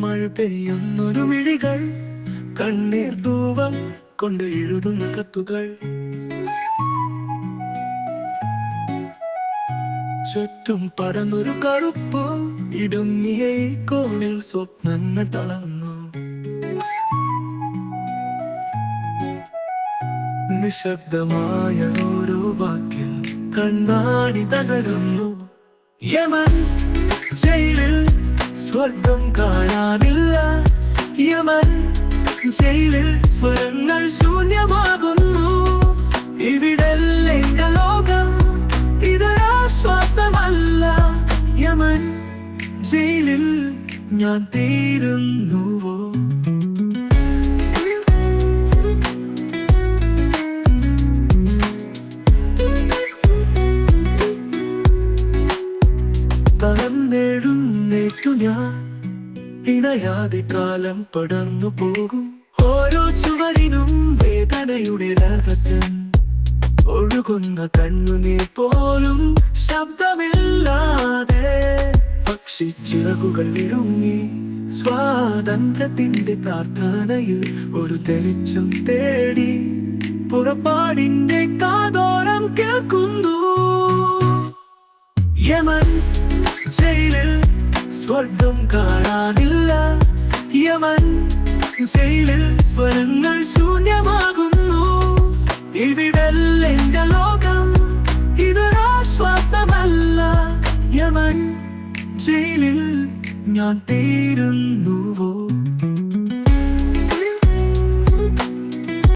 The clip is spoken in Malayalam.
മഴ പെയ്യുന്നൊരു മിഴികൾ കണ്ണീർ ധൂവം കൊണ്ട് എഴുതുന്ന കത്തുകൾ. ചുറ്റും പടന്നൊരു കറുപ്പ് ഇടുങ്ങിയ കോണിൽ സ്വപ്നങ്ങൾ തളർന്നു. നിശബ്ദമായ ഓരോ വാക്കിൽ കണ്ണാടി തകരുന്നു. യമൻ ജയിലിൽ സ്വർഗം കാണാനില്ല. യമൻ ജയിലിൽ സ്വരങ്ങൾ ശൂന്യമാകുന്നു. ഇവിടല്ലേ ലോകം? ഇതൊരാശ്വാസമല്ല. യമൻ ജയിലിൽ ഞാൻ തീരുന്നുവോ തളർന്നെഴുന്നേറ്റു ഞാൻ. ഇണയാതെ കാലം പടർന്നു പോകും. ഓരോ ചുവരിനും വേദനയുടെ രഹസ്യം. ഒഴുകുന്ന കണ്ണുനീർ പോലും ശബ്ദമില്ലാതെ. പക്ഷി ചിറകുകൾ വിരുങ്ങി സ്വാതന്ത്ര്യത്തിന്റെ പ്രാർത്ഥനയിൽ ഒരു തെളിച്ചം തേടി പുറപ്പാടിന്റെ കാതോരം കേൾക്കുന്നു. യമൻ ജയിലിൽ സ്വർഗം കാണാനില്ല. യമൻ ജയിലിൽ സ്വരങ്ങൾ ശൂന്യമാകുന്നു. ഇവിടല്ലേ എന്റെ ലോകം? ഇതൊരാശ്വാസമല്ല യമൻ ജയിലിൽ ഞാൻ തീരുന്നുവോ?